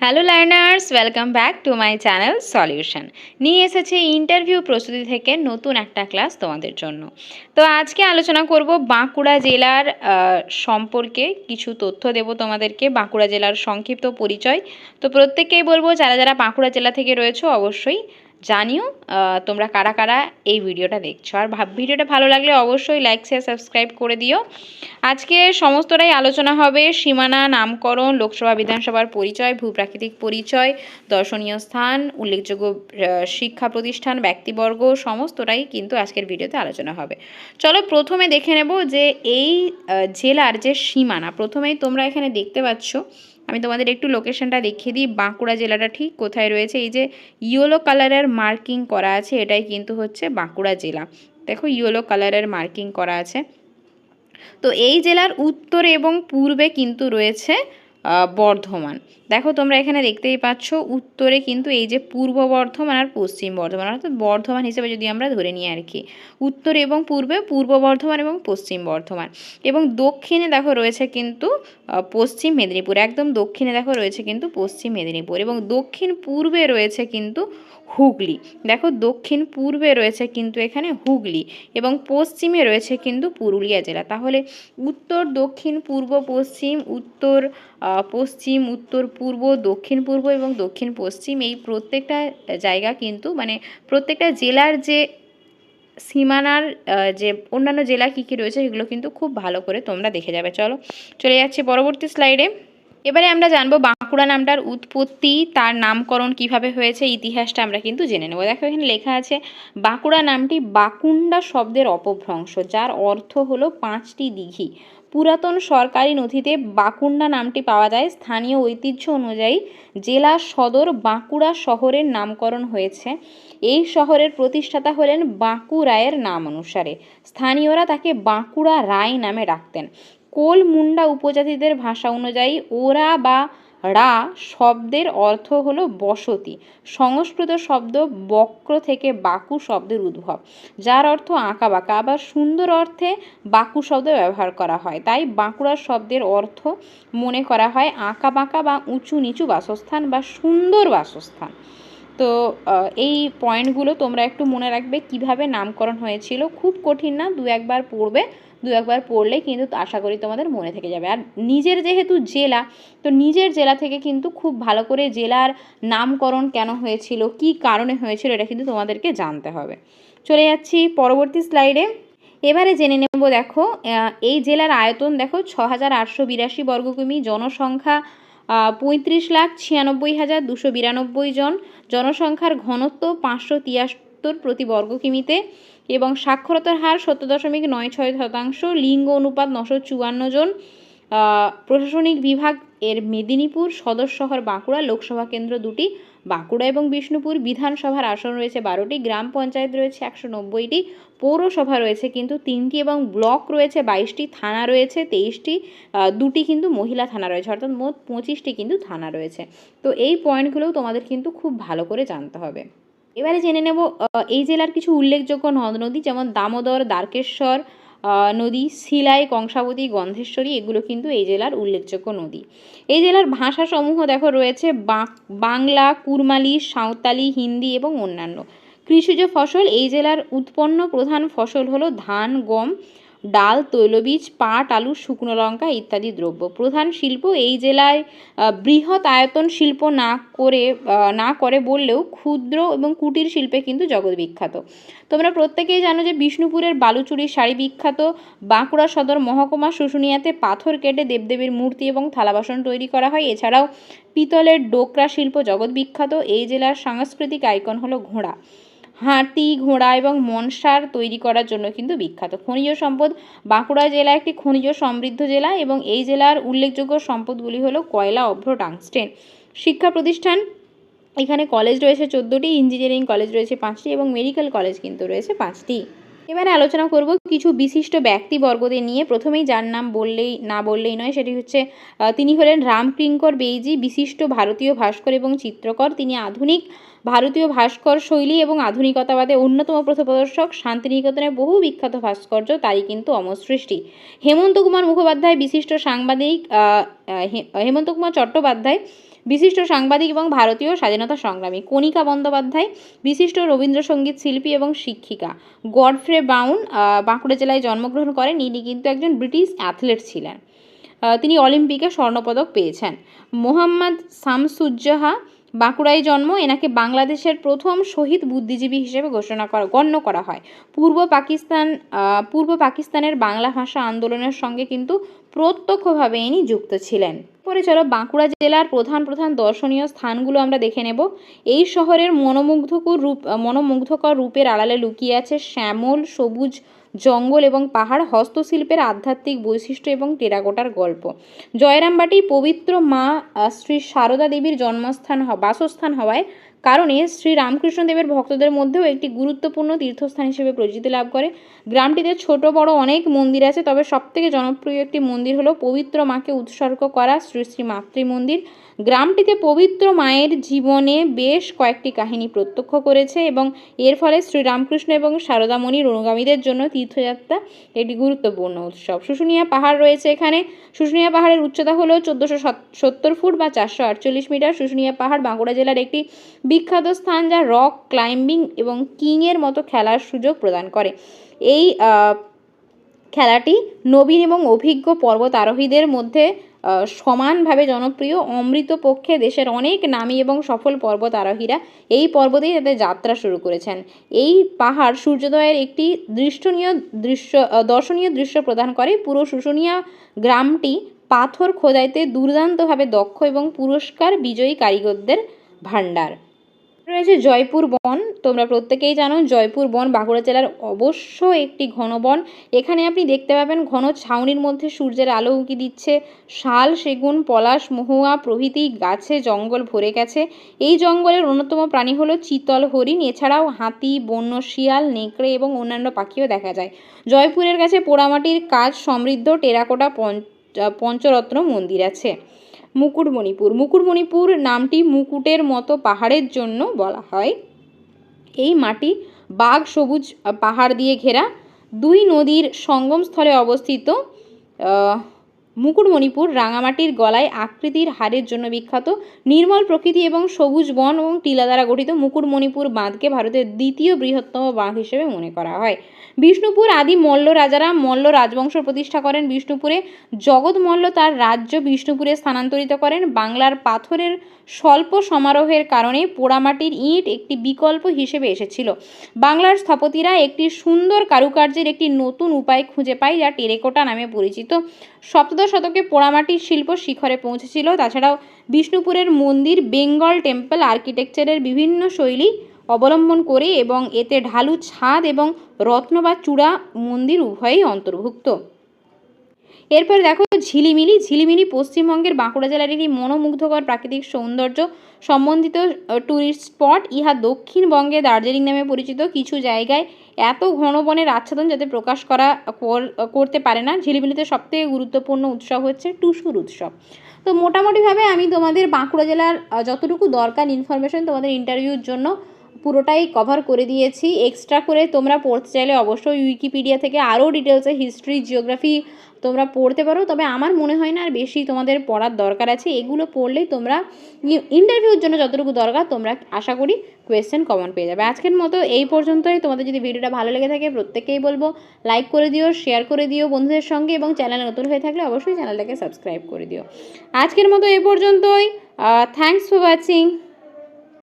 Hello learners welcome back to my channel solution নিয়ে এসেছে interview প্রস্তুতি থেকে নতুন একটা ক্লাস তোমাদের জন্য। তো আজকে আলোচনা করব বাঁকুড়া জেলার সম্পর্কে কিছু তথ্য দেব তোমাদেরকে, বাঁকুড়া জেলার সংক্ষিপ্ত পরিচয়। তো প্রত্যেককেই বলব, যারা যারা বাঁকুড়া জেলা থেকে রয়েছে, অবশ্যই জানিও তোমরা কারা কারা এই ভিডিওটা দেখছ। আর ভিডিওটা ভালো লাগলে অবশ্যই লাইক শেয়ার সাবস্ক্রাইব করে দিও। আজকে সমস্তটাই আলোচনা হবে সীমানা, নামকরণ, লোকসভা, বিধানসভার পরিচয়, ভূপ্রাকৃতিক পরিচয়, দর্শনীয় স্থান, উল্লেখযোগ্য শিক্ষা প্রতিষ্ঠান, ব্যক্তিবর্গ, সমস্তটাই কিন্তু আজকের ভিডিওতে আলোচনা হবে। চলো প্রথমে দেখে নেব যে এই জেলার যে সীমানা, প্রথমেই তোমরা এখানে দেখতে পাচ্ছ আমি তোমাদের একটু লোকেশনটা দেখিয়ে দিই। বাঁকুড়া জেলাটা ঠিক কোথায় রয়েছে? এই যে ইয়েলো কালারের মার্কিং করা আছে, এটাই কিন্তু হচ্ছে বাঁকুড়া জেলা। দেখো ইয়েলো কালারের মার্কিং করা আছে। তো এই জেলার উত্তরে এবং পূর্বে কিন্তু রয়েছে বর্ধমান। দেখো তোমরা এখানে দেখতেই পাচ্ছ উত্তরে কিন্তু এই যে পূর্ব বর্ধমান আর পশ্চিম বর্ধমান, অর্থাৎ বর্ধমান হিসেবে যদি আমরা ধরে নিই আর কি, উত্তর এবং পূর্বে পূর্ব বর্ধমান এবং পশ্চিম বর্ধমান এবং দক্ষিণে দেখো রয়েছে কিন্তু পশ্চিম মেদিনীপুর, একদম দক্ষিণে দেখো রয়েছে কিন্তু পশ্চিম মেদিনীপুর এবং দক্ষিণ পূর্বে রয়েছে কিন্তু হুগলি। দেখো দক্ষিণ পূর্বে রয়েছে কিন্তু এখানে হুগলি এবং পশ্চিমে রয়েছে কিন্তু পুরুলিয়া জেলা। তাহলে উত্তর, দক্ষিণ, পূর্ব, পশ্চিম, উত্তর পশ্চিম, উত্তর, পূর্ব, দক্ষিণ, পূর্ব এবং দক্ষিণ পশ্চিম এই প্রত্যেকটা জায়গা কিন্তু মানে প্রত্যেকটা জেলার যে সীমানার যে অন্যান্য জেলা কী কী রয়েছে সেগুলো কিন্তু খুব ভালো করে তোমরা দেখে যাবে। চলো, চলে যাচ্ছি পরবর্তী স্লাইডে এবারে আমরা জানব বাঁকুড়া নামটার উৎপত্তি, তার নামকরণ কীভাবে হয়েছে, ইতিহাসটা আমরা কিন্তু জেনে নেব। দেখো, এখানে লেখা আছে, বাঁকুড়া নামটি বাকুন্ডা শব্দের অপভ্রংশ, যার অর্থ হলো পাঁচটি দিঘি। পুরাতন সরকারি নথিতে বাঁকুণ্ডা নামটি পাওয়া যায়। স্থানীয় ঐতিহ্য অনুযায়ী জেলা সদর বাঁকুড়া শহরের নামকরণ হয়েছে। এই শহরের প্রতিষ্ঠাতা হলেন বাঁকু রায়ের নাম অনুসারে। স্থানীয়রা তাকে বাঁকুড়া রায় নামে ডাকতেন। কোল মুন্ডা উপজাতিদের ভাষা অনুযায়ী ওরা বা রা শব্দের অর্থ হলো বসতি। সংস্কৃত শব্দ বক্র থেকে বাকু শব্দের উদ্ভব, যার অর্থ আঁকা বাঁকা। আবার সুন্দর অর্থে বাকু শব্দ ব্যবহার করা হয়। তাই বাঁকুড়া শব্দের অর্থ মনে করা হয় আঁকা বাঁকা বা উঁচু নিচু বাসস্থান বা সুন্দর বাসস্থান। তো এই পয়েন্টগুলো তোমরা একটু মনে রাখবে কীভাবে নামকরণ হয়েছিল। খুব কঠিন না, দু একবার পড়বে, দু একবার পড়লে কিন্তু আশা করি তোমাদের মনে থেকে যাবে। আর নিজের যেহেতু জেলা, তো নিজের জেলা থেকে কিন্তু খুব ভালো করে জেলার নামকরণ কেন হয়েছিল, কি কারণে হয়েছিল, এটা কিন্তু তোমাদেরকে জানতে হবে। চলে যাচ্ছি পরবর্তী স্লাইডে। এবারে জেনে নেব দেখো এই জেলার আয়তন দেখো ছ হাজার আটশো বিরাশি বর্গকিমি, জনসংখ্যা পঁয়ত্রিশ লাখ ছিয়ানব্বই হাজার দুশো বিরানব্বই জন। জনসংখ্যার ঘনত্ব পাঁচশো তিয়াত্তর প্রতি বর্গ কিমিতে এবং সাক্ষরতার হার সত্তর দশমিক নয় ছয় শতাংশ। লিঙ্গ অনুপাত নশো চুয়ান্ন জন। প্রশাসনিক বিভাগ এর মেদিনীপুর, সদর শহর বাঁকুড়া, লোকসভা কেন্দ্র দুটি। বাঁকুড়া এবং বিষ্ণুপুর বিধানসভার আসন রয়েছে বারোটি, গ্রাম পঞ্চায়েত রয়েছে একশো নব্বইটি, পৌরসভা রয়েছে কিন্তু তিনটি এবং ব্লক রয়েছে বাইশটি, থানা রয়েছে তেইশটি দুটি কিন্তু মহিলা থানা রয়েছে, অর্থাৎ মোট পঁচিশটি কিন্তু থানা রয়েছে। তো এই পয়েন্টগুলোও তোমাদের কিন্তু খুব ভালো করে জানতে হবে। এবারে জেনে নেব এই জেলার কিছু উল্লেখযোগ্য নদ নদী যেমন দামোদর, দ্বারকেশ্বর নদী শিলাই কংসাবতী, গন্ধেশ্বরী, এগুলো কিন্তু এই জেলার উল্লেখযোগ্য নদী। এই জেলার ভাষাসমূহ দেখো রয়েছে বাংলা, কুরমালি, সাঁওতালি, হিন্দি এবং অন্যান্য। কৃষিজ ফসল এই জেলার উৎপন্ন প্রধান ফসল হলো ধান, গম ডাল, তৈলবীজ, পাট, আলু, শুকনো লঙ্কা ইত্যাদি দ্রব্য। প্রধান শিল্প এই জেলায় বৃহৎ আয়তন শিল্প না করে না করে বললেও ক্ষুদ্র এবং কুটির শিল্পে কিন্তু জগৎ বিখ্যাত। তোমরা প্রত্যেকেই জানো যে বিষ্ণুপুরের বালুচুরির শাড়ি বিখ্যাত। বাঁকুড়া সদর মহকুমা শুশুনিয়াতে পাথর কেটে দেবদেবীর মূর্তি এবং থালাবাসন তৈরি করা হয়। এছাড়াও পিতলের ডোকরা শিল্প জগৎ বিখ্যাত। এই জেলার সাংস্কৃতিক আইকন হলো ঘোড়া। হাতি ঘোড়া এবং মনসার তৈরি করার জন্য কিন্তু বিখ্যাত। খনিজ সম্পদ, বাঁকুড়া জেলা একটি খনিজ সমৃদ্ধ জেলা এবং এই জেলার উল্লেখযোগ্য সম্পদগুলি হলো কয়লা অভ্র টাংস্টেন। শিক্ষা প্রতিষ্ঠান, এখানে কলেজ রয়েছে চোদ্দোটি, ইঞ্জিনিয়ারিং কলেজ রয়েছে পাঁচটি এবং মেডিকেল কলেজ কিন্তু রয়েছে পাঁচটি। এবারে আলোচনা করব কিছু বিশিষ্ট ব্যক্তিবর্গদের নিয়ে। প্রথমেই যার নাম বললেই, না বললেই নয়, সেটি হচ্ছে তিনি হলেন রামকিঙ্কর বেইজি, বিশিষ্ট ভারতীয় ভাস্কর এবং চিত্রকর। তিনি আধুনিক ভারতীয় ভাস্কর শৈলী এবং আধুনিকতাবাদে অন্যতম পথপ্রদর্শক শান্তিনিকেতনের বহু বিখ্যাত ভাস্কর্য তারই কিন্তু অমর সৃষ্টি হেমন্ত কুমার মুখোপাধ্যায়, বিশিষ্ট সাংবাদিক হেমন্ত কুমার চট্টোপাধ্যায় বিশিষ্ট সাংবাদিক এবং ভারতীয় স্বাধীনতা সংগ্রামী। কণিকা বন্দ্যোপাধ্যায়, বিশিষ্ট রবীন্দ্রসঙ্গীত শিল্পী এবং শিক্ষিকা। গডফ্রে বাউন বাঁকুড়া জেলায় জন্মগ্রহণ করেন। ইনি কিন্তু একজন ব্রিটিশ অ্যাথলেট ছিলেন। তিনি অলিম্পিকে স্বর্ণপদক পেয়েছেন। মোহাম্মদ শামসুজ্জাহা বাঁকুড়ায় জন্ম, এনাকে বাংলাদেশের প্রথম শহীদ বুদ্ধিজীবী হিসেবে ঘোষণা করা, গণ্য করা হয়। পূর্ব পাকিস্তান পূর্ব পাকিস্তানের বাংলা ভাষা আন্দোলনের সঙ্গে কিন্তু প্রত্যক্ষভাবে ইনি যুক্ত ছিলেন। পরে চলো বাঁকুড়া জেলার প্রধান প্রধান দর্শনীয় স্থানগুলো আমরা দেখে নেব। এই শহরের মনোমুগ্ধকর রূপ, মনোমুগ্ধকর রূপের আড়ালে লুকিয়ে আছে শ্যামল, সবুজ জঙ্গল এবং পাহাড় হস্তশিল্পের আধ্যাত্মিক বৈশিষ্ট্য এবং টেরাকোটার গল্প। জয়রামবাটি পবিত্র মা শ্রী সারদা দেবীর জন্মস্থান বাসস্থান হওয়ায় কারণে শ্রী রামকৃষ্ণ দেবের ভক্তদের মধ্যেও একটি গুরুত্বপূর্ণ তীর্থস্থান হিসেবে পরিচিতি লাভ করে। গ্রামটিতে ছোট বড় অনেক মন্দির আছে, তবে সবথেকে জনপ্রিয় একটি মন্দির হলো পবিত্র মাকে উৎসর্গ করা শ্রী শ্রী মাতৃ মন্দির। গ্রামটিতে পবিত্র মায়ের জীবনে বেশ কয়েকটি কাহিনী প্রত্যক্ষ করেছে এবং এর ফলে শ্রীরামকৃষ্ণ এবং সারদামণির অনুগামীদের জন্য তীর্থযাত্রা একটি গুরুত্বপূর্ণ উৎসব। শুশুনিয়া পাহাড় রয়েছে এখানে। শুশুনিয়া পাহাড়ের উচ্চতা হলো চোদ্দোশো সত্তর ফুট বা চারশো আটচল্লিশ মিটার। শুশুনিয়া পাহাড় বাঁকুড়া জেলার একটি বিখ্যাত স্থান যা রক, ক্লাইম্বিং এবং কিংয়ের মতো খেলার সুযোগ প্রদান করে। এই খেলাটি নবীন এবং অভিজ্ঞ পর্বত আরোহীদের মধ্যে সমানভাবে জনপ্রিয়। অমৃতপক্ষে দেশের অনেক নামী এবং সফল পর্বত আরোহীরা এই পর্বতেই তাদের যাত্রা শুরু করেছেন। এই পাহাড় সূর্যোদয়ের একটি দৃষ্টনীয় দৃশ্য দর্শনীয় দৃশ্য প্রদান করে। পুরো শুশুনিয়া গ্রামটি পাথর খোদাইতে দুর্দান্তভাবে দক্ষ এবং পুরস্কার বিজয়ী কারিগরদের ভাণ্ডার। রয়েছে জয়পুর বন। তোমরা প্রত্যেকেই জানো জয়পুর বন বাঁকুড়া জেলার অবশ্য একটি ঘন বন। এখানে আপনি দেখতে পাবেন ঘন ছাউনির মধ্যে সূর্যের আলো উঁকি দিচ্ছে। শাল, সেগুন, পলাশ, মহুয়া প্রভৃতি গাছে জঙ্গল ভরে গেছে। এই জঙ্গলের অন্যতম প্রাণী হলো চিতল হরিণ। এছাড়াও হাতি, বন্য শিয়াল, নেকড়ে এবং অন্যান্য পাখিও দেখা যায়। জয়পুরের কাছে পোড়ামাটির কাজ সমৃদ্ধ টেরাকোটা পঞ্চ, পঞ্চরত্ন মন্দির আছে। মুকুটমণিপুর। মুকুটমণিপুর নামটি মুকুটের মতো পাহাড়ের জন্য বলা হয়। এই মাটি বাঘ সবুজ পাহাড় দিয়ে ঘেরা। দুই নদীর সঙ্গমস্থলে অবস্থিত মুকুটমণিপুর রাঙামাটির গলায় আকৃতির হারের জন্য বিখ্যাত নির্মল প্রকৃতি এবং সবুজ বন এবং টিলা দ্বারা গঠিত মুকুটমণিপুর বাঁধকে ভারতের দ্বিতীয় বৃহত্তম বাঁধ হিসেবে মনে করা হয়। বিষ্ণুপুর আদি মল্ল রাজারা মল্ল রাজবংশ প্রতিষ্ঠা করেন বিষ্ণুপুরে। জগৎ মল্ল তার রাজ্য বিষ্ণুপুরে স্থানান্তরিত করেন। বাংলার পাথরের স্বল্প সমারোহের কারণে পোড়ামাটির ইট একটি বিকল্প হিসেবে এসেছিল। বাংলার স্থপতিরা একটি সুন্দর কারুকার্যের একটি নতুন উপায় খুঁজে পায়, যা টেরেকোটা নামে পরিচিত। সপ্তদশ শতকে পোড়ামাটির শিল্প শিখরে পৌঁছেছিল। তাছাড়াও বিষ্ণুপুরের মন্দির, বেঙ্গল টেম্পল আর্কিটেকচারের বিভিন্ন শৈলী অবলম্বন করে এবং এতে ঢালু ছাদ এবং রত্ন বা চূড়া মন্দির উভয়ই অন্তর্ভুক্ত। এরপর দেখো ঝিলিমিলি। ঝিলিমিলি পশ্চিমবঙ্গের বাঁকুড়া জেলার একটি মনোমুগ্ধকর প্রাকৃতিক সৌন্দর্য সম্বন্ধিত ট্যুরিস্ট স্পট ইহা দক্ষিণবঙ্গে দার্জিলিং নামে পরিচিত। কিছু জায়গায় এত ঘন বনের আচ্ছাদন যাতে প্রকাশ করা কর- করতে পারে না, ঝিলিমিলিতে সবথেকে গুরুত্বপূর্ণ উৎসব হচ্ছে টুসুর উৎসব। তো মোটামুটিভাবে আমি তোমাদের বাঁকুড়া জেলার যতটুকু দরকার ইনফরমেশন তোমাদের ইন্টারভিউর জন্য পুরোটাই কভার করে দিয়েছি। এক্সট্রা করে তোমরা পড়তে চাইলে অবশ্যই উইকিপিডিয়া থেকে আরও ডিটেলসে হিস্ট্রি জিওগ্রাফি তোমরা পড়তে পারো। তবে আমার মনে হয় না আর বেশি তোমাদের পড়ার দরকার আছে। এগুলো পড়লেই তোমরা ইন্টারভিউর জন্য যতটুকু দরকার তোমরা আশা করি কোয়েশ্চেন কমন পেয়ে যাবে। আজকের মতো এই পর্যন্তই। তোমাদের যদি ভিডিওটা ভালো লেগে থাকে প্রত্যেকেই বলব লাইক করে দিও শেয়ার করে দিও বন্ধুদের সঙ্গে এবং চ্যানেলে নতুন হয়ে থাকলে অবশ্যই চ্যানেলটাকে সাবস্ক্রাইব করে দিও। আজকের মতো এই পর্যন্তই। Thanks for watching